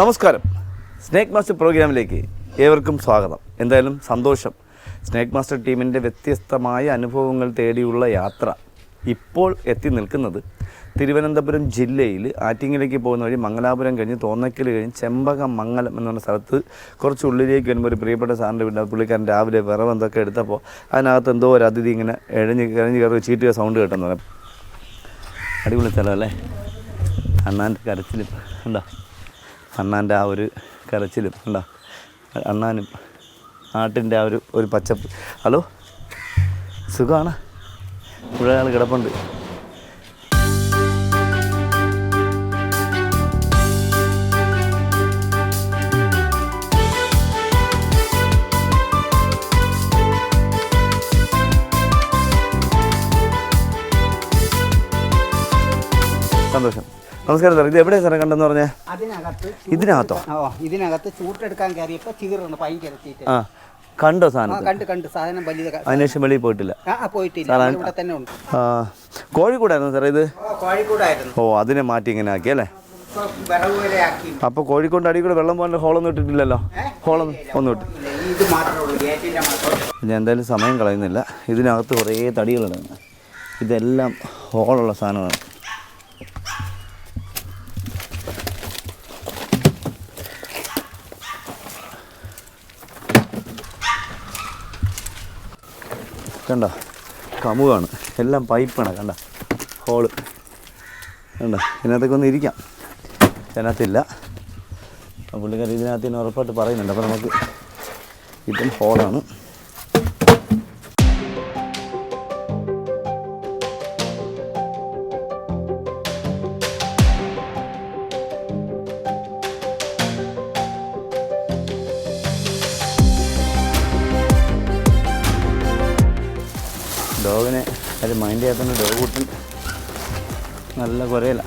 നമസ്കാരം. Snake master പ്രോഗ്രാമിലേക്ക് ഏവർക്കും സ്വാഗതം. എന്തായാലും സന്തോഷം. സ്നേക്ക് മാസ്റ്റർ ടീമിന്റെ വ്യത്യസ്തമായ അനുഭവങ്ങൾ തേടിയുള്ള യാത്ര ഇപ്പോൾ എത്തി നിൽക്കുന്നത് തിരുവനന്തപുരം ജില്ലയിൽ ആറ്റിങ്ങിലേക്ക് പോകുന്ന വഴി മംഗലാപുരം കഴിഞ്ഞ് തോന്നയ്ക്കൽ കഴിഞ്ഞ് ചെമ്പകം മംഗലം എന്ന് പറഞ്ഞ സ്ഥലത്ത് കുറച്ച് ഉള്ളിലേക്ക് വരുമ്പോൾ ഒരു പ്രിയപ്പെട്ട സാറിന്റെ വീട്ടിൽ പുള്ളിക്കാരൻ രാവിലെ വിറവ് എന്തൊക്കെ എടുത്തപ്പോൾ അതിനകത്ത് എന്തോ ഒരു അതിഥി ഇങ്ങനെ എഴഞ്ഞ് കഴിഞ്ഞ് കയറി ചീറ്റുക സൗണ്ട് കേട്ടെന്ന് പറയാം അടിപൊളി സ്ഥലമല്ലേ അണ്ണാന്റെ കരച്ചിലും. ഉണ്ടോ അണ്ണാന്റെ ആ ഒരു കരച്ചിലും ഉണ്ടോ അണ്ണാനും നാട്ടിന്റെ ആ ഒരു ഒരു പച്ചപ്പ് ഹലോ? സുഖമാണ് ആൾ കിടപ്പുണ്ട്. സന്തോഷം. നമസ്കാരം സാർ ഇത് എവിടെ സാറേ കണ്ടെന്ന് പറഞ്ഞേ? ഇതിനകത്തോ? ഇതിനകത്ത് ചൂട്ടെടുക്കാൻ കയറിയപ്പോ ചീറുണ്ട് പൈൻ ചീറ്റ. ആ കണ്ടോ സാധനം? കണ്ട് കണ്ട്. സാധനം വലിയ അതിനുശേഷം വെളിയിൽ പോയിട്ടില്ല. പോയിട്ടില്ല. ഇവിടെ തന്നെ ഉണ്ട്. ആ, കോഴിക്കോടായിരുന്നു സാറേ ഇത്? ഓ, കോഴിക്കോടായിരുന്നു. ഓ അതിനെ മാറ്റി ഇങ്ങനെ ആക്കി അല്ലേ? അപ്പൊ കോഴിക്കോട് അടി കൂടെ വെള്ളം പോകാൻ ഹോളൊന്നും ഇട്ടിട്ടില്ലല്ലോ? ഹോളൊന്നും ഒന്നും ഇട്ട് ഞാൻ എന്തായാലും സമയം കളയുന്നില്ല. ഇതിനകത്ത് കുറേ തടികളുണ്ട്. ഇതെല്ലാം ഹോളുള്ള സാധനമാണ്. കണ്ട? കമുകാണ് എല്ലാം പൈപ്പാണ് കണ്ട? ഹോൾ കണ്ട? ഇതിനകത്തൊക്കെ ഒന്ന് ഇരിക്കാം. ഇതിനകത്തില്ല. പുള്ളിക്കാരി ഇതിനകത്ത് തന്നെ ഉറപ്പായിട്ട് പറയുന്നുണ്ട്. അപ്പോൾ നമുക്ക് ഇതും ഹോളാണ് മൈൻഡ് ചെയ്യാത്തതിന്റെ ഡോഗ് കൂട്ടൻ നല്ല കുറയല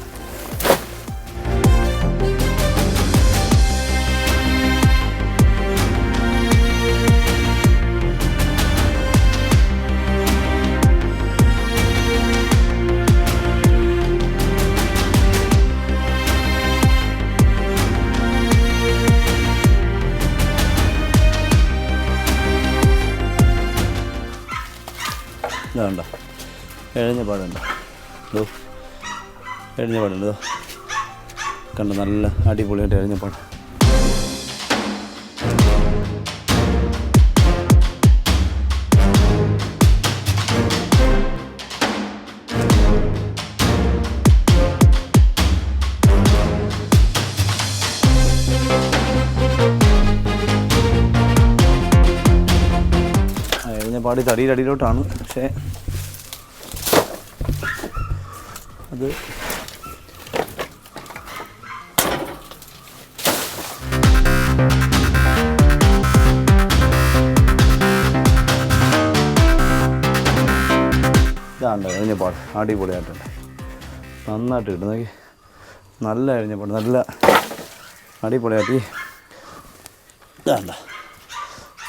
എഴഞ്ഞ പാടുണ്ട്. ഇതോ എഴഞ്ഞ പാടുണ്ട് ഇതോ കണ്ടോ നല്ല അടിപൊളിയായിട്ട് എഴഞ്ഞ പാട് പാടി തടിയുടെ അടിയിലോട്ടാണ് പക്ഷേ അത്. ഇതാണ്ട് എഴിഞ്ഞപ്പാട് അടിപൊളിയായിട്ടുണ്ട്. നന്നായിട്ട് കിട്ടും. നോക്കി. നല്ല പാട് നല്ല അടിപൊളിയായിട്ട്. ഇതാണ്ട.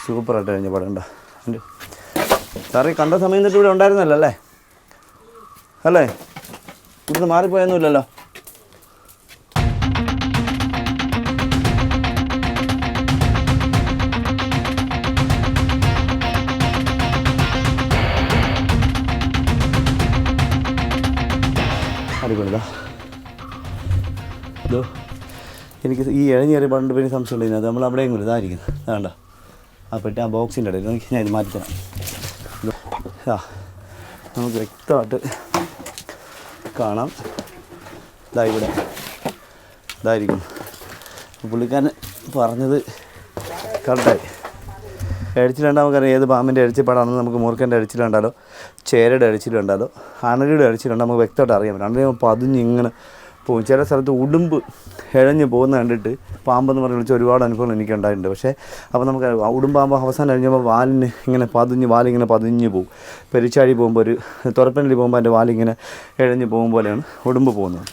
സൂപ്പറായിട്ട് എഴിഞ്ഞപ്പാട് പാടുണ്ട് സാറേ കണ്ട സമയം തൊട്ട് ഇവിടെ ഉണ്ടായിരുന്നല്ലോ അല്ലേ? അല്ലേ? ഇവിടുന്ന് മാറിപ്പോയൊന്നുമില്ലല്ലോ. ഇതോ എനിക്ക് ഈ ഇഴഞ്ഞേറിയ പണ്ട് പിന്നെ സംശയം അത് നമ്മൾ അവിടെയും കൂടി ഇതായിരിക്കുന്നത് അതാണ്ട പെട്ടി ആ ബോക്സിന്റെ ഇടയിൽ. ഞാൻ ഇത് മാറ്റിത്തരാം. നമുക്ക് വ്യക്തമായിട്ട് കാണാം. ഇതാ ഇവിടെ. ഇതായിരിക്കും. പുള്ളിക്കാരൻ പറഞ്ഞത് കറക്റ്റായി. അടിച്ചിലുണ്ടാൽ നമുക്കറിയാം ഏത് പാമ്പിന്റെ അടിച്ചിപ്പാടാണെന്ന് നമുക്ക് മൂർഖന്റെ അടിച്ചിലുണ്ടാലോ ചേരയുടെ അടിച്ചിലുണ്ടാലോ അണലിയുടെ അടിച്ചിലുണ്ടോ നമുക്ക് വ്യക്തമായിട്ട് അറിയാം പറ്റും. അണലി പതിഞ്ഞ് ഇങ്ങനെ പോകും ചില സ്ഥലത്ത് ഉടുമ്പ് ഇഴഞ്ഞ് പോകുന്ന കണ്ടിട്ട് പാമ്പെന്ന് പറഞ്ഞ് വിളിച്ച ഒരുപാട് അനുഭവങ്ങൾ എനിക്ക് ഉണ്ടായിട്ടുണ്ട്. പക്ഷേ അപ്പോൾ നമുക്ക് ഉടുമ്പാകുമ്പോൾ അവസാനം കഴിഞ്ഞപ്പോൾ വാലിന് ഇങ്ങനെ പതിഞ്ഞ് വാലിങ്ങനെ പതിഞ്ഞ് പോകും പെരിച്ചാഴി പോകുമ്പോൾ ഒരു തുറപ്പനലി പോകുമ്പോൾ എന്റെ വാലിങ്ങനെ ഇഴഞ്ഞ് പോകും പോലെയാണ് ഉടുമ്പ് പോകുന്നത്.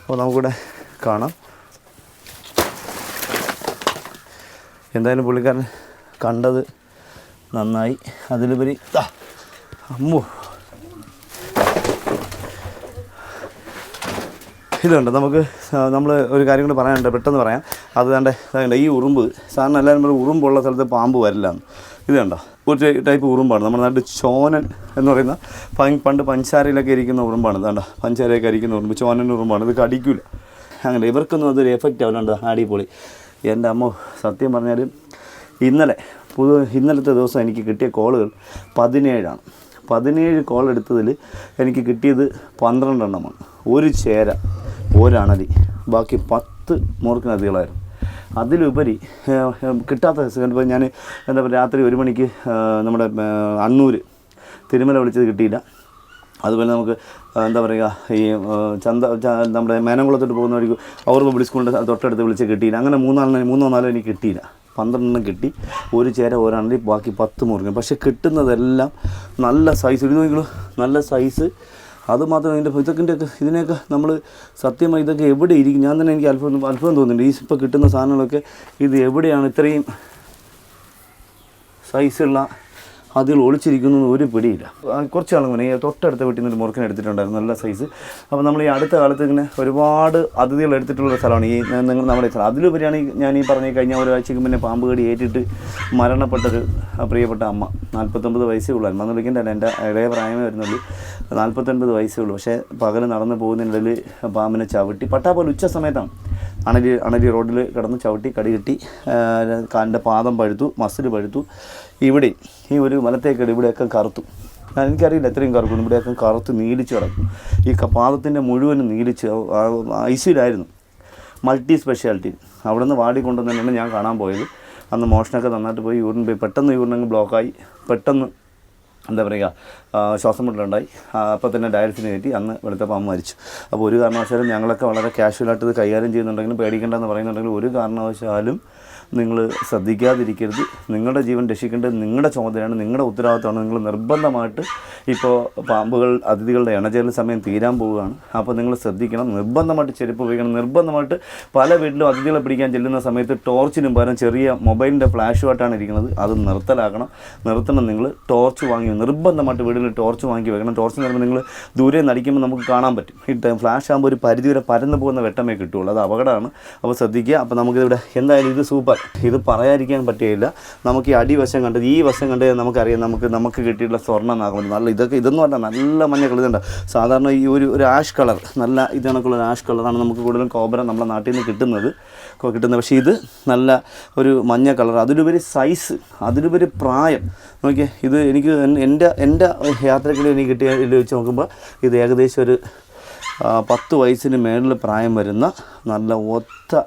അപ്പോൾ നമുക്കിവിടെ കാണാം. എന്തായാലും പുള്ളിക്കാരൻ കണ്ടത് നന്നായി. അതിലുപരി അമ്മോ ഇതുണ്ട്. നമുക്ക് നമ്മൾ ഒരു കാര്യം കൂടി പറയാനുണ്ട്. പെട്ടെന്ന് പറയാം. അത് കണ്ടേ ഈ ഉറുമ്പ്. സാറിന് എല്ലാവരും പറയും ഉറുമ്പുള്ള സ്ഥലത്ത് പാമ്പ് വരില്ല ഇത് കണ്ടോ? ഒരു ടൈപ്പ് ഉറുമ്പാണ്. നമ്മുടെ നാട്ടിൽ ചോനൻ എന്ന് പറയുന്ന പണ്ട് പഞ്ചാരയിലൊക്കെ ഇരിക്കുന്ന ഉറുമ്പാണ്. ഇതാണ്ട പഞ്ചാരയൊക്കെ ഇരിക്കുന്ന ഉറുമ്പ്. ചോനൻ ഉറുമ്പാണ്. ഇത് കടിക്കില്ല അങ്ങനെ ഇവർക്കൊന്നും അതൊരു എഫക്റ്റ് ആവുന്നുണ്ട് അടിപൊളി. എന്റെ അമ്മ സത്യം പറഞ്ഞാൽ ഇന്നലെ പുതു ഇന്നലത്തെ ദിവസം എനിക്ക് കിട്ടിയ കോളുകൾ പതിനേഴാണ്. പതിനേഴ് കോൾ എടുത്തതിൽ എനിക്ക് കിട്ടിയത് പന്ത്രണ്ടെണ്ണമാണ്. ഒരു ചേര. ഒരണലി ബാക്കി പത്ത് മൂർഖനദികളായിരുന്നു അതിലുപരി ഏഹ്, ഏഹ്, കിട്ടാത്ത ഇപ്പോൾ ഞാൻ എന്താ പറയുക രാത്രി ഒരു മണിക്ക് നമ്മുടെ അണ്ണൂർ തിരുമല വിളിച്ചത് കിട്ടിയില്ല. അതുപോലെ നമുക്ക് എന്താ പറയുക ഈ ചന്ത നമ്മുടെ മേനംകുളത്തോട്ട് പോകുന്ന വഴിക്ക് അവർ പബ്ലിക് സ്കൂളിന്റെ തൊട്ടടുത്ത് വിളിച്ച് കിട്ടിയില്ല. അങ്ങനെ മൂന്നാളിന് മൂന്നോ നാലോ എനിക്ക് കിട്ടിയില്ല. പന്ത്രണ്ടെണ്ണം കിട്ടി. ഒരു ചേര ഒരാണെങ്കിൽ ബാക്കി പത്ത് മുറിഞ്ഞു പക്ഷേ കിട്ടുന്നതെല്ലാം നല്ല സൈസ് ഇത് നോക്കിക്കോളൂ. നല്ല സൈസ് അതുമാത്രം ഇതിന്റെ ഇതൊക്കെ ഇതിനെയൊക്കെ നമ്മൾ സത്യമായി ഇതൊക്കെ എവിടെ ഇരിക്കും? ഞാൻ തന്നെ എനിക്ക് അത്ഭുതം അത്ഭുതം തോന്നുന്നുണ്ട്. ഈ ഇപ്പോൾ കിട്ടുന്ന സാധനങ്ങളൊക്കെ ഇത് എവിടെയാണ്? ഇത്രയും സൈസുള്ള അതിൽ ഒളിച്ചിരിക്കുന്നു ഒരു പിടിയില്ല. കുറച്ച് നാൾ മുന്നേ തൊട്ടടുത്ത വീട്ടിൽ നിന്ന് ഒരു മുറുക്കൻ എടുത്തിട്ടുണ്ടായിരുന്നു നല്ല സൈസ് അപ്പോൾ നമ്മൾ ഈ അടുത്ത കാലത്ത് ഇങ്ങനെ ഒരുപാട് അതിഥികൾ എടുത്തിട്ടുള്ള സ്ഥലമാണ് ഈ നിങ്ങൾ നമ്മുടെ സ്ഥലം. അതിലുപരിയാണ് ഞാൻ ഈ പറഞ്ഞ കഴിഞ്ഞ ഒരാഴ്ചയ്ക്ക് മുന്നേ പാമ്പ് കടി ഏറ്റിട്ട് മരണപ്പെട്ടൊരു പ്രിയപ്പെട്ട അമ്മ. നാൽപ്പത്തൊമ്പത് വയസ്സേ ഉള്ളായിരുന്നു അന്ന് വിളിക്കേണ്ടല്ല എന്റെ ഇളയ പ്രായമേ വരുന്നുള്ളൂ. നാൽപ്പത്തൊൻപത് വയസ്സേ ഉള്ളൂ. പക്ഷേ പകൽ നടന്ന് പോകുന്നതിനിടയിൽ പാമ്പിനെ ചവിട്ടി പട്ടാപോലെ ഉച്ച സമയത്താണ് അണലി അണലി റോഡിൽ കിടന്ന് ചവിട്ടി കടി കിട്ടി കാലിന്റെ പാദം പഴുത്തു മസിൽ പഴുത്തു. ഇവിടെ ഈ ഒരു മലത്തേക്കടി ഇവിടെയൊക്കെ കറുത്തു. എനിക്കറിയില്ല എത്രയും കറുക്കുന്നു. ഇവിടെയൊക്കെ കറുത്ത് നീലിച്ച് കിടക്കും ഈ പാദത്തിന്റെ മുഴുവനും നീലിച്ച് ഐസിയിലായിരുന്നു മൾട്ടി സ്പെഷ്യാലിറ്റി. അവിടെ നിന്ന് വാടി തന്നെയാണ് ഞാൻ കാണാൻ പോയത്. അന്ന് മോഷണമൊക്കെ നന്നായിട്ട് പോയി. യൂറിൻ പോയി. പെട്ടെന്ന് യൂറിനങ്ങ് ബ്ലോക്കായി. പെട്ടെന്ന് എന്താ പറയുക ശ്വാസം മുട്ടലുണ്ടായി. അപ്പോൾ തന്നെ ഡയലിസിന് കയറ്റി അന്ന് വെളുത്ത പാമ്പ് മരിച്ചു. അപ്പോൾ ഒരു കാരണവശാലും ഞങ്ങളൊക്കെ വളരെ കാഷ്വലായിട്ട് ഇത് കൈകാര്യം ചെയ്യുന്നുണ്ടെങ്കിലും പേടിക്കേണ്ടെന്ന് പറയുന്നുണ്ടെങ്കിലും ഒരു കാരണവശാലും നിങ്ങൾ ശ്രദ്ധിക്കാതിരിക്കരുത്. നിങ്ങളുടെ ജീവൻ രക്ഷിക്കേണ്ടത് നിങ്ങളുടെ ചുമതലയാണ് നിങ്ങളുടെ ഉത്തരവാദിത്തമാണ്. നിങ്ങൾ നിർബന്ധമായിട്ട് ഇപ്പോൾ പാമ്പുകൾ അതിഥികളുടെ ഇണചേരൽ സമയം തീരാൻ പോവുകയാണ്. അപ്പോൾ നിങ്ങൾ ശ്രദ്ധിക്കണം. നിർബന്ധമായിട്ട് ചെരുപ്പ് ഉപയോഗിക്കണം. നിർബന്ധമായിട്ട് പല വീട്ടിലും അതിഥികളെ പിടിക്കാൻ ചെല്ലുന്ന സമയത്ത് ടോർച്ചിനും പകരം ചെറിയ മൊബൈലിന്റെ ഫ്ലാഷുമായിട്ടാണ് ഇരിക്കുന്നത്. അത് നിർത്തലാക്കണം. നിർത്തണം. നിങ്ങൾ ടോർച്ച് വാങ്ങി നിർബന്ധമായിട്ട് വീടിന് ടോർച്ച് വാങ്ങി വെക്കണം. ടോർച്ച് എന്ന് നിങ്ങൾ ദൂരെ നടിക്കുമ്പോൾ നമുക്ക് കാണാൻ പറ്റും. ഈ ടൈം ഫ്ലാഷ് ആകുമ്പോൾ ഒരു പരിധി വരെ പരന്നു പോകുന്ന വെട്ടമേ കിട്ടുള്ളൂ അത് അപകടമാണ്. അപ്പോൾ ശ്രദ്ധിക്കുക. അപ്പോൾ നമുക്കിവിടെ എന്തായാലും ഇത് സൂപ്പർ. ഇത് പറയാതിരിക്കാൻ പറ്റുകയില്ല നമുക്ക് ഈ അടിവശം കണ്ടത് ഈ വശം കണ്ട് നമുക്കറിയാം. നമുക്ക് നമുക്ക് കിട്ടിയിട്ടുള്ള സ്വർണം നാകുമ്പോൾ നല്ല ഇതൊക്കെ ഇതെന്ന് പറഞ്ഞാൽ നല്ല മഞ്ഞ കളിതുണ്ട് സാധാരണ ഈ ഒരു ഒരു ആഷ് കളർ നല്ല ഇതണക്കുള്ള ഒരു ആഷ് കളറാണ് നമുക്ക് കൂടുതലും കോബര നമ്മുടെ നാട്ടിൽ നിന്ന് കിട്ടുന്നത്. കിട്ടുന്നത്. പക്ഷേ ഇത് നല്ല ഒരു മഞ്ഞ കളർ. അതിലുപരി സൈസ് അതിലുപരി പ്രായം. നോക്കിയേ ഇത് എനിക്ക് എൻ- എന്റെ എന്റെ യാത്രക്കിടെ എനിക്ക് കിട്ടിയ വെച്ച് നോക്കുമ്പോൾ ഇത് ഏകദേശം ഒരു പത്ത് വയസ്സിന് മേളിൽ പ്രായം വരുന്ന നല്ല ഒത്ത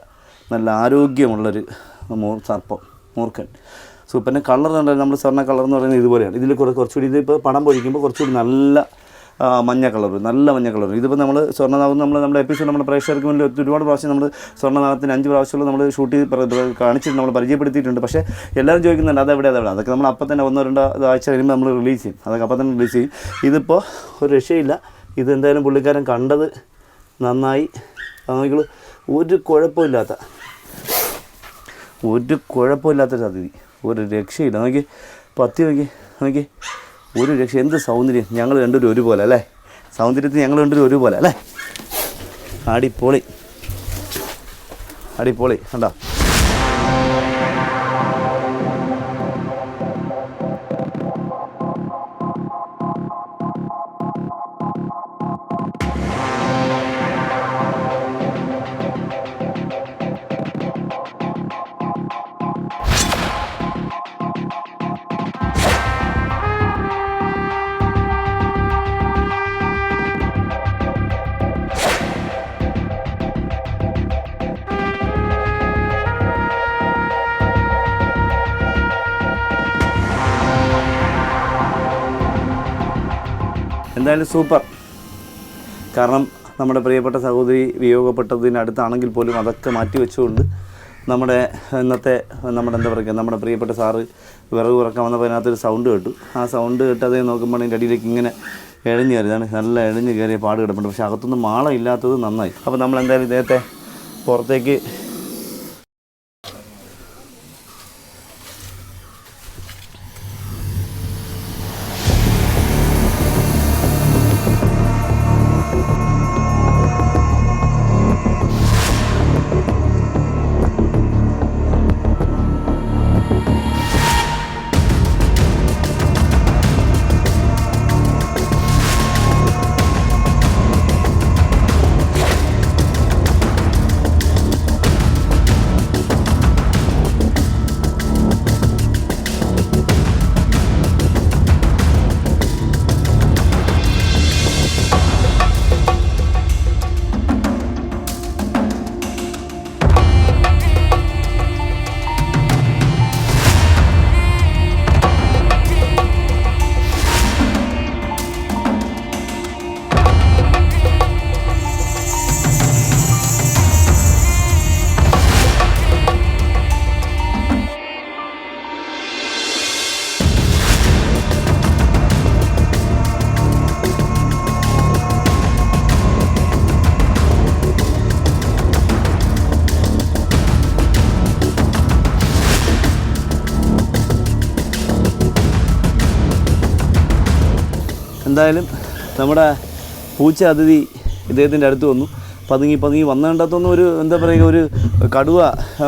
നല്ല ആരോഗ്യമുള്ളൊരു മൂർ സർപ്പം സോ പിന്നെ കളർ കണ്ടാൽ നമ്മൾ സ്വർണ കളർ എന്ന് പറയുന്നത് ഇതുപോലെയാണ്. ഇതിൽ കുറേ കുറച്ചുകൂടി ഇതിപ്പോൾ പണം പൊഴിക്കുമ്പോൾ കുറച്ചുകൂടി നല്ല മഞ്ഞ കളർ നല്ല മഞ്ഞ കളർ ഇതിപ്പോൾ നമ്മൾ സ്വർണനാഥം നമ്മൾ നമ്മുടെ എപ്പിസോഡ് നമ്മുടെ പ്രേക്ഷകർക്ക് മുന്നിൽ ഒരുപാട് പ്രാവശ്യം നമ്മൾ സ്വർണനാഥത്തിന് അഞ്ച് പ്രാവശ്യമുള്ള നമ്മൾ ഷൂട്ട് ചെയ്ത് കാണിച്ചിട്ട് നമ്മൾ പരിചയപ്പെടുത്തിയിട്ടുണ്ട്. പക്ഷേ എല്ലാവരും ചോദിക്കുന്നുണ്ട് അതെവിടെ അതെവിടെ? അതൊക്കെ നമ്മൾ അപ്പം തന്നെ ഒന്നോ രണ്ടോ ആഴ്ച കഴിയുമ്പോൾ നമ്മൾ റിലീസ് ചെയ്യും. അതൊക്കെ അപ്പം തന്നെ റിലീസ് ചെയ്യും. ഇതിപ്പോൾ ഒരു രക്ഷയില്ല. ഇതെന്തായാലും പുള്ളിക്കാരൻ കണ്ടത് നന്നായി. നമുക്ക് ഒരു കുഴപ്പമില്ലാത്ത ഒരു കുഴപ്പമില്ലാത്തൊരു അതിഥി ഒരു രക്ഷയില്ല. നോക്കി പത്തി നോക്കി നോക്കി ഒരു രക്ഷ എന്ത് സൗന്ദര്യം. ഞങ്ങൾ രണ്ടുപേരും ഒരുപോലെ അല്ലേ? സൗന്ദര്യത്തിൽ ഞങ്ങൾ രണ്ടുപേരും ഒരുപോലെ അല്ലേ? അടിപൊളി. അടിപൊളി കണ്ടോ? എന്തായാലും സൂപ്പർ. കാരണം നമ്മുടെ പ്രിയപ്പെട്ട സഹോദരി വിയോഗപ്പെട്ടതിനടുത്താണെങ്കിൽ പോലും അതൊക്കെ മാറ്റി വെച്ചുകൊണ്ട് നമ്മുടെ ഇന്നത്തെ നമ്മുടെ എന്താ പറയുക നമ്മുടെ പ്രിയപ്പെട്ട സാറ് വിറക് ഉറക്കാൻ വന്നപ്പോൾ അതിനകത്തൊരു സൗണ്ട് കേട്ടു. ആ സൗണ്ട് കേട്ടതേ നോക്കുമ്പോൾ അതിന്റെ അടിയിലേക്ക് ഇങ്ങനെ എഴഞ്ഞു കയറിയതാണ് നല്ല എഴഞ്ഞു കയറിയ പാട് കിടപ്പുണ്ട്. പക്ഷേ അകത്തൊന്നും മാളം ഇല്ലാത്തത് നന്നായി. അപ്പോൾ നമ്മൾ എന്തായാലും ഇദ്ദേഹത്തെ പുറത്തേക്ക് എന്തായാലും നമ്മുടെ പൂച്ച അതിഥി ഇദ്ദേഹത്തിന്റെ അടുത്ത് വന്നു. പതുങ്ങി പതുങ്ങി വന്നതിനകത്തൊന്നും ഒരു എന്താ പറയുക ഒരു കടുവ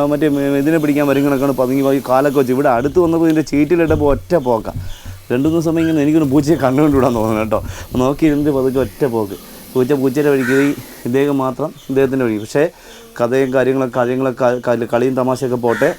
മറ്റേ ഇതിനെ പിടിക്കാൻ വരും കണക്കാണ് പതുങ്ങി പോയി കാലൊക്കെ വെച്ച്. ഇവിടെ അടുത്ത് വന്നപ്പോൾ ഇതിന്റെ ചീറ്റിലിട്ടപ്പോൾ ഒറ്റ പോക്കാം. രണ്ടു മൂന്ന് സമയം ഇങ്ങനെ എനിക്കൊന്ന് പൂച്ചയെ കണ്ടുകൊണ്ടുവിടാൻ തോന്നുന്നു കേട്ടോ. നോക്കിയിരുന്നിട്ട് പതുക്കെ ഒറ്റ പോക്ക്. പൂച്ച പൂച്ചയുടെ വഴിക്ക് പോയി. ഇദ്ദേഹം മാത്രം ഇദ്ദേഹത്തിന്റെ വഴി. പക്ഷേ കഥയും കാര്യങ്ങളൊക്കെ കാര്യങ്ങളൊക്കെ കളി- കളിയും തമാശയൊക്കെ പോട്ടെ.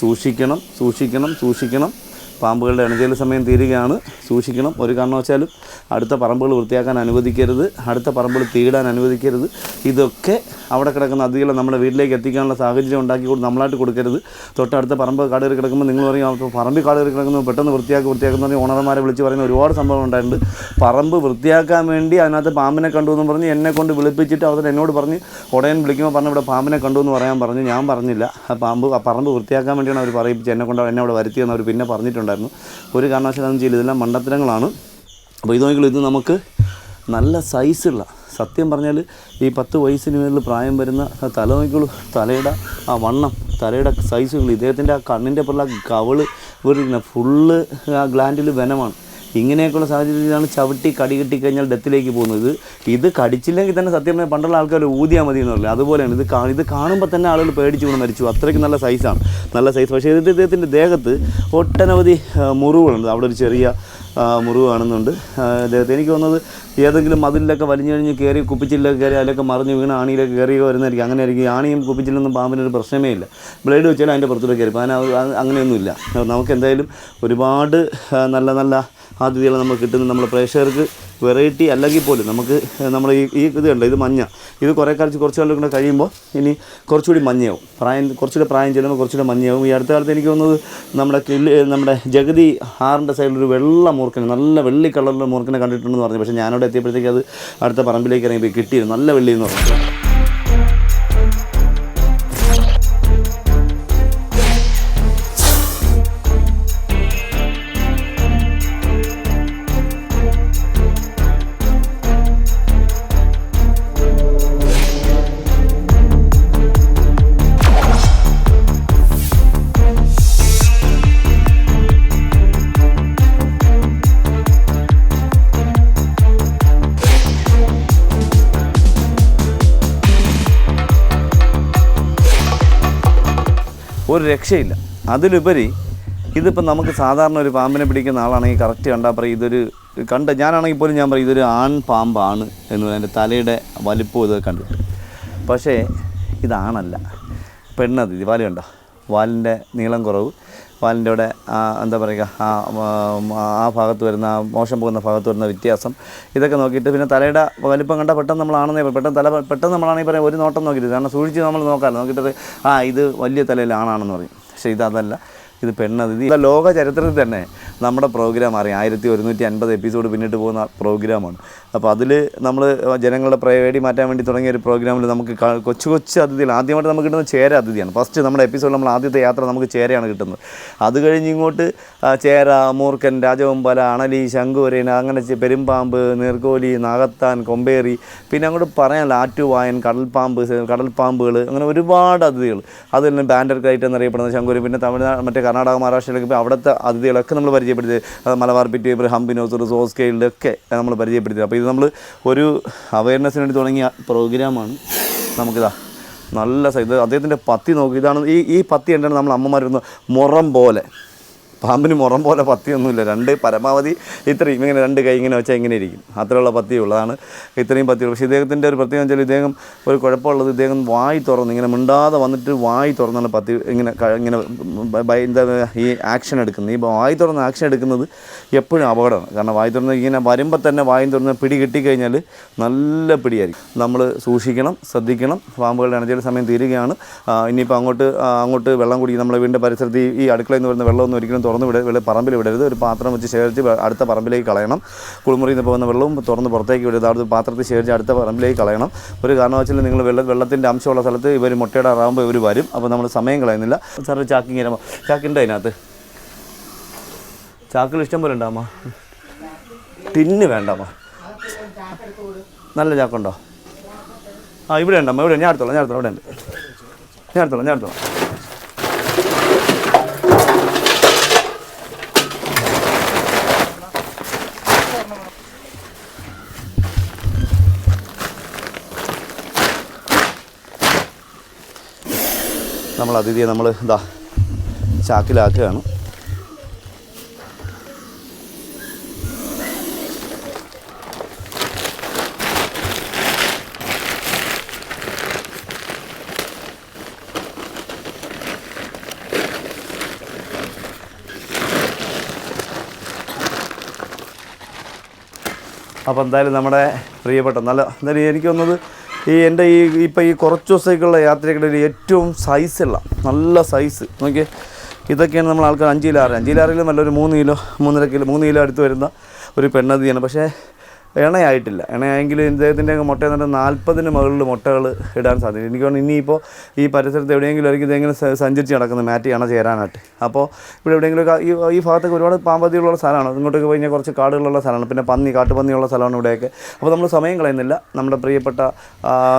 സൂക്ഷിക്കണം സൂക്ഷിക്കണം സൂക്ഷിക്കണം. പാമ്പുകളുടെ ഇണചേൽ സമയം തീരുകയാണ്. സൂക്ഷിക്കണം. ഒരു കാരണവശാലും അടുത്ത പറമ്പുകൾ വൃത്തിയാക്കാൻ അനുവദിക്കരുത്. അടുത്ത പറമ്പുകൾ തീടാൻ അനുവദിക്കരുത്. ഇതൊക്കെ അവിടെ കിടക്കുന്ന അതികളെ നമ്മുടെ വീട്ടിലേക്ക് എത്തിക്കാനുള്ള സാഹചര്യം ഉണ്ടാക്കി കൊടുത്ത് നമ്മളായിട്ട് കൊടുക്കരുത്. തൊട്ടടുത്ത പറമ്പ് കാട് കയറി കിടക്കുമ്പോൾ നിങ്ങൾ പറയും പറമ്പിൽ കാട് കയറി കിടക്കുന്നത് പെട്ടെന്ന് വൃത്തിയാക്കി വൃത്തിയാക്കുന്ന പറഞ്ഞ് ഓണർമാരെ വിളിച്ച് പറയുന്ന ഒരുപാട് സംഭവം ഉണ്ടായിട്ടുണ്ട്. പറമ്പ് വൃത്തിയാക്കാൻ വേണ്ടി അതിനകത്ത് പാമ്പിനെ കണ്ടു എന്ന് പറഞ്ഞ് എന്നെ കൊണ്ട് വിളിപ്പിച്ചിട്ട് അവർ എന്നോട് പറഞ്ഞ് ഉടയൻ വിളിക്കുമ്പോൾ പറഞ്ഞ് ഇവിടെ പാമ്പിനെ കണ്ടു എന്ന് പറയാൻ പറഞ്ഞു. ഞാൻ പറഞ്ഞില്ല. ആ പാമ്പ് ആ പറമ്പ് വൃത്തിയാക്കാൻ വേണ്ടിയാണ് അവർ പറയിപ്പിച്ച് എന്നെ കൊണ്ട് എന്നെ അവിടെ വരുത്തിയെന്ന് അവർ പിന്നെ പറഞ്ഞിട്ടുണ്ടായിരുന്നു ഒരു കാരണവശാലും ചെയ്യില്ല ഇതെല്ലാം മണ്ടത്തരങ്ങളാണ്. അപ്പോൾ ഇത് നോക്കിയുള്ള ഇത് നമുക്ക് നല്ല സൈസുള്ള സത്യം പറഞ്ഞാൽ ഈ പത്ത് വയസ്സിന് മേളിൽ പ്രായം വരുന്ന തല നോക്കിക്കോളൂ തലയുടെ ആ വണ്ണം തലയുടെ സൈസുകൾ ഇദ്ദേഹത്തിന്റെ ആ കണ്ണിന്റെ പുറത്തുള്ള കവൾ ഇവർ ഫുള്ള് ആ ഗ്ലാൻഡിൽ വനമാണ് ഇങ്ങനെയൊക്കെയുള്ള സാഹചര്യത്തിലാണ് ചവിട്ടി കടി കിട്ടി കഴിഞ്ഞാൽ ഡെത്തിലേക്ക് പോകുന്നത്. ഇത് കടിച്ചില്ലെങ്കിൽ തന്നെ സത്യം പറഞ്ഞാൽ പണ്ടുള്ള ആൾക്കാർ ഊതിയാൽ മതി എന്ന് അതുപോലെയാണ് ഇത് ഇത് കാണുമ്പോൾ തന്നെ ആളുകൾ പേടിച്ചു കൊണ്ട് മരിച്ചു. അത്രയ്ക്ക് നല്ല സൈസാണ് നല്ല സൈസ് പക്ഷേ ഇത് ഇദ്ദേഹത്തിന്റെ ദേഹത്ത് ഒട്ടനവധി മുറിവുകളുണ്ട്. അവിടെ ഒരു ചെറിയ മുറിവ് കാണുന്നുണ്ട്. അദ്ദേഹത്തെ എനിക്ക് തോന്നുന്നത് ഏതെങ്കിലും മതിലൊക്കെ വലിഞ്ഞു കഴിഞ്ഞ് കയറി കുപ്പിച്ചില്ലൊക്കെ കയറി അതിലൊക്കെ മറിഞ്ഞ് വീണ് ആണിയിലൊക്കെ കയറി വരുന്നതായിരിക്കും. അങ്ങനെ ആയിരിക്കും ആണിയും കുപ്പിച്ചില്ലെന്നും പാമ്പിനൊരു പ്രശ്നമേ ഇല്ല. ബ്ലേഡ് വെച്ചാൽ അതിന്റെ പുറത്തൂടെ കയറി അപ്പോൾ അങ്ങനെയൊന്നുമില്ല. നമുക്ക് എന്തായാലും ഒരുപാട് നല്ല നല്ല ആതിഥികൾ നമുക്ക് കിട്ടുന്നത് നമ്മൾ പ്രേക്ഷകർക്ക് വെറൈറ്റി അല്ലെങ്കിൽ പോലും നമുക്ക് നമ്മൾ ഈ ഈ ഇത് കണ്ടോ? ഇത് മഞ്ഞ. ഇത് കുറേ കാലത്ത് കുറച്ച് കാലം കൂടെ കഴിയുമ്പോൾ ഇനി കുറച്ചുകൂടി മഞ്ഞയാവും. പ്രായം കുറച്ചുകൂടി പ്രായം ചെല്ലുമ്പോൾ കുറച്ചുകൂടി മഞ്ഞയാവും. ഈ അടുത്ത കാലത്ത് എനിക്ക് തോന്നുന്നത് നമ്മുടെ കിള്ളി നമ്മുടെ ജഗതി ആറിന്റെ സൈഡിൽ ഒരു വെള്ള മൂർക്കനെ നല്ല വെള്ളി കളറിലുള്ള മൂർക്കനെ കണ്ടിട്ടുണ്ടെന്ന് പറഞ്ഞു. പക്ഷേ ഞാനവിടെ എത്തിയപ്പോഴത്തേക്ക് അത് അടുത്ത പറമ്പിലേക്ക് ഇറങ്ങി കിട്ടിയിരുന്നു. നല്ല വെള്ളി എന്ന് പറഞ്ഞു. ഒരു രക്ഷയില്ല. അതിലുപരി ഇതിപ്പോൾ നമുക്ക് സാധാരണ ഒരു പാമ്പിനെ പിടിക്കുന്ന ആളാണെങ്കിൽ കറക്റ്റ് കണ്ടാൽ പറയും ഇതൊരു കണ്ട ഞാനാണെങ്കിൽ പോലും ഞാൻ പറയും ഇതൊരു ആൺ പാമ്പാണ് എന്ന് എന്റെ തലയുടെ വലിപ്പം ഇതൊക്കെ കണ്ടിട്ട്. പക്ഷേ ഇതാണല്ല. പെണ്ണത് ഇത് വാലുണ്ടോ വാലിന്റെ നീളം കുറവ്. വാലിന്റെ അവിടെ എന്താ പറയുക ആ ഭാഗത്ത് വരുന്ന മോശം പോകുന്ന ഭാഗത്ത് വരുന്ന വ്യത്യാസം. ഇതൊക്കെ നോക്കിയിട്ട് പിന്നെ തലയുടെ വലിപ്പം കണ്ടാൽ പെട്ടെന്ന് നമ്മളാണെന്നേ. പെട്ടെന്ന് തല പെട്ടെന്ന് നമ്മളാണെങ്കിൽ പറയാം ഒരു നോട്ടം നോക്കിയിട്ട് കാരണം സൂക്ഷിച്ച് നമ്മൾ നോക്കാമല്ലോ. നോക്കിയിട്ട് ആ ഇത് വലിയ തലയിൽ ആണാണെന്ന് പറയും. പക്ഷേ ഇതതല്ല ഇത് പെണ്ണതിഥി. ഇത് ലോക ചരിത്രത്തിൽ തന്നെ നമ്മുടെ പ്രോഗ്രാം അറിയാം. ആയിരത്തി ഒരുന്നൂറ്റി അൻപത് എപ്പിസോഡ് പിന്നിട്ട് പോകുന്ന പ്രോഗ്രാമാണ് അപ്പോൾ അതിൽ നമ്മൾ ജനങ്ങളുടെ പ്രയവേടി മാറ്റാൻ വേണ്ടി തുടങ്ങിയ ഒരു പ്രോഗ്രാമിൽ നമുക്ക് കൊച്ചു കൊച്ചു അതിഥികൾ ആദ്യമായിട്ട് നമുക്ക് കിട്ടുന്നത് ചേര അതിഥിയാണ്. ഫസ്റ്റ് നമ്മുടെ എപ്പിസോഡ് നമ്മൾ ആദ്യത്തെ യാത്ര നമുക്ക് ചേരയാണ് കിട്ടുന്നത്. അത് കഴിഞ്ഞ് ഇങ്ങോട്ട് ചേര മൂർഖൻ രാജവമ്പല അണലി ശങ്കുവരേന അങ്ങനെ പെരുമ്പാമ്പ് നീർക്കോലി നാഗത്താൻ കൊമ്പേറി പിന്നെ അങ്ങോട്ട് പറയാനല്ല ആറ്റുവായൻ കടൽപ്പാമ്പ് കടൽപ്പാമ്പുകൾ അങ്ങനെ ഒരുപാട് അതിഥികൾ നിന്ന് ബാൻഡർ ക്രൈറ്റ് എന്നറിയപ്പെടുന്ന ശങ്കുവരി പിന്നെ തമിഴ്നാട് മറ്റേ കർണാടക മഹാരാഷ്ട്രയിലൊക്കെ ഇപ്പോൾ അവിടുത്തെ അതിഥികളൊക്കെ നമ്മൾ പരിചയപ്പെടുത്തി. മലബാർ പിറ്റ് സോസ് സോസ്കെയിലൊക്കെ നമ്മൾ പരിചയപ്പെടുത്തി അപ്പോൾ ഇത് നമ്മൾ ഒരു അവയർനെസ്സിന് വേണ്ടി തുടങ്ങിയ പ്രോഗ്രാമാണ് നമുക്കിതാ നല്ല ഇത് അദ്ദേഹത്തിന്റെ പത്തി നോക്കി. ഇതാണ് ഈ ഈ പത്തി എന്താണ് നമ്മൾ അമ്മമാരുന്ന മുറം പോലെ. പാമ്പിന് മുറം പോലെ പത്തിയൊന്നുമില്ല. രണ്ട് പരമാവധി ഇത്രയും ഇങ്ങനെ രണ്ട് കൈ ഇങ്ങനെ വെച്ചാൽ ഇങ്ങനെ ഇരിക്കും. അത്രയുള്ള പത്തിയുള്ളതാണ് ഇത്രയും പത്തിയുള്ളൂ പക്ഷേ ഇദ്ദേഹത്തിന്റെ ഒരു പ്രത്യേകം വെച്ചാൽ ഇദ്ദേഹം ഒരു കുഴപ്പമുള്ളത് ഇദ്ദേഹം വായി തുറന്ന് ഇങ്ങനെ മിണ്ടാതെ വന്നിട്ട് വായി തുറന്നാണ് പത്തി ഇങ്ങനെ ഇങ്ങനെ എന്താ ഈ ആക്ഷൻ എടുക്കുന്നത്. ഈ വായി തുറന്ന് ആക്ഷൻ എടുക്കുന്നത് എപ്പോഴും അപകടമാണ്. കാരണം വായി തുറന്ന് ഇങ്ങനെ വരുമ്പോൾ തന്നെ വായി തുറന്ന് പിടി കിട്ടിക്കഴിഞ്ഞാൽ നല്ല പിടിയായിരിക്കും. നമ്മൾ സൂക്ഷിക്കണം ശ്രദ്ധിക്കണം. പാമ്പുകളുടെ ഇണച്ചിൽ സമയം തീരുകയാണ്. ഇനിയിപ്പോൾ അങ്ങോട്ട് അങ്ങോട്ട് വെള്ളം കുടിക്കും. നമ്മളെ വീടിന്റെ പരിസരത്ത് ഈ അടുക്കളയിൽ നിന്ന് വരുന്ന വെള്ളമൊന്നും ഒരിക്കലും തുറന്ന് വിട പറമ്പിൽ വിടരുത്. ഒരു പാത്രം വെച്ച് ശേഖരിച്ച് അടുത്ത പറമ്പിലേക്ക് കളയണം. കുളിമുറിയിൽ നിന്ന് പോകുന്ന വെള്ളവും തുറന്ന് പുറത്തേക്ക് വിടരുത്. അടുത്ത പാത്രത്തിൽ ശേഖരിച്ച് അടുത്ത പറമ്പിലേക്ക് കളയണം. ഒരു കാരണവശാലും നിങ്ങൾ വെള്ള വെള്ളത്തിന്റെ അംശമുള്ള സ്ഥലത്ത് ഇവർ മുട്ടയിടാറാകുമ്പോൾ ഇവർ വരും. അപ്പോൾ നമ്മൾ സമയം കളയുന്നില്ല. സാറ് ചാക്കിങ് തരാമോ ചാക്കുണ്ട് അതിനകത്ത്. ചാക്കിൽ ഇഷ്ടം പോലെ ഉണ്ടാമോ ടിന്ന് വേണ്ടാമോ നല്ല ചാക്കുണ്ടോ? ആ ഇവിടെ ഉണ്ടമ്മ ഇവിടെ. ഞാൻ അടുത്തോളാം ഞാൻ അടുത്തോളാം ഇവിടെ ഉണ്ട്. ഞാൻ അടുത്തോളാം ഞാൻ എടുത്തോളാം. നമ്മൾ അതിഥിയെ നമ്മൾ ഇതാ ചാക്കിലാക്കുകയാണ്. അപ്പോൾ എന്തായാലും നമ്മുടെ പ്രിയപ്പെട്ട നല്ല എന്തായാലും എനിക്ക് തോന്നുന്നത് ഈ എന്റെ ഈ ഇപ്പോൾ ഈ കുറച്ച് ദിവസത്തേക്കുള്ള യാത്രയ്ക്കിടയിൽ ഏറ്റവും സൈസുള്ള നല്ല സൈസ് നോക്കിയേ ഇതൊക്കെയാണ് നമ്മൾ ആൾക്കാർ അഞ്ച് കിലോ ആറ്. അഞ്ച് കിലോ ആറിലും അല്ല ഒരു മൂന്ന് കിലോ മൂന്നര കിലോ മൂന്ന് കിലോ അടുത്ത് വരുന്ന ഒരു പെണ്ണതിയാണ്. പക്ഷേ ഇണയായിട്ടില്ല. ഇണയായെങ്കിൽ ഇദ്ദേഹത്തിന്റെ മുട്ട എന്ന് പറഞ്ഞാൽ നാൽപ്പതിന് മുകളിൽ മുട്ടകൾ ഇടാൻ സാധിക്കും എനിക്ക് ഇനിയിപ്പോൾ ഈ പരിസരത്ത് എവിടെയെങ്കിലും ആയിരിക്കും ഇതെങ്ങനെ സ- സഞ്ചരിച്ച് നടക്കുന്നത് മാറ്റി അണ ചേരാനായിട്ട്. അപ്പോൾ ഇവിടെ എവിടെയെങ്കിലും ഈ ഈ ഭാഗത്തൊക്കെ ഒരുപാട് പാമ്പതികളുള്ള സ്ഥലമാണ്. ഇങ്ങോട്ടൊക്കെ പോയി കഴിഞ്ഞാൽ കുറച്ച് കാടുകളുള്ള സ്ഥലമാണ്. പിന്നെ പന്നി കാട്ടുപന്നിയുള്ള സ്ഥലമാണ് ഇവിടെയൊക്കെ. അപ്പോൾ നമ്മൾ സമയം കളയുന്നില്ല. നമ്മുടെ പ്രിയപ്പെട്ട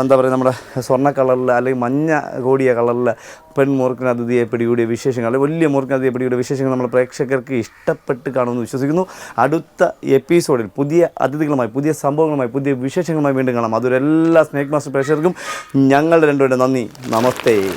എന്താ പറയുക നമ്മുടെ സ്വർണ കളറിൽ അല്ലെങ്കിൽ മഞ്ഞ കൂടിയ കളറിൽ പെൺമൂർഖൻ അതിഥിയെ പിടികൂടിയ വിശേഷങ്ങൾ അല്ലെങ്കിൽ വലിയ മൂർക്കൻ അതിഥിയെ പിടികൂടിയ വിശേഷങ്ങൾ നമ്മൾ പ്രേക്ഷകർക്ക് ഇഷ്ടപ്പെട്ട് കാണുമെന്ന് വിശ്വസിക്കുന്നു. അടുത്ത എപ്പിസോഡിൽ പുതിയ അതിഥികളുമായി പുതിയ സംഭവങ്ങളുമായി പുതിയ വിശേഷങ്ങളുമായി വീണ്ടും കാണാം. അതൊരു എല്ലാ സ്നേക് മാസ്റ്റർ പ്രേക്ഷകർക്കും ഞങ്ങളുടെ രണ്ടുപേരുടെ നന്ദി. നമസ്തേ.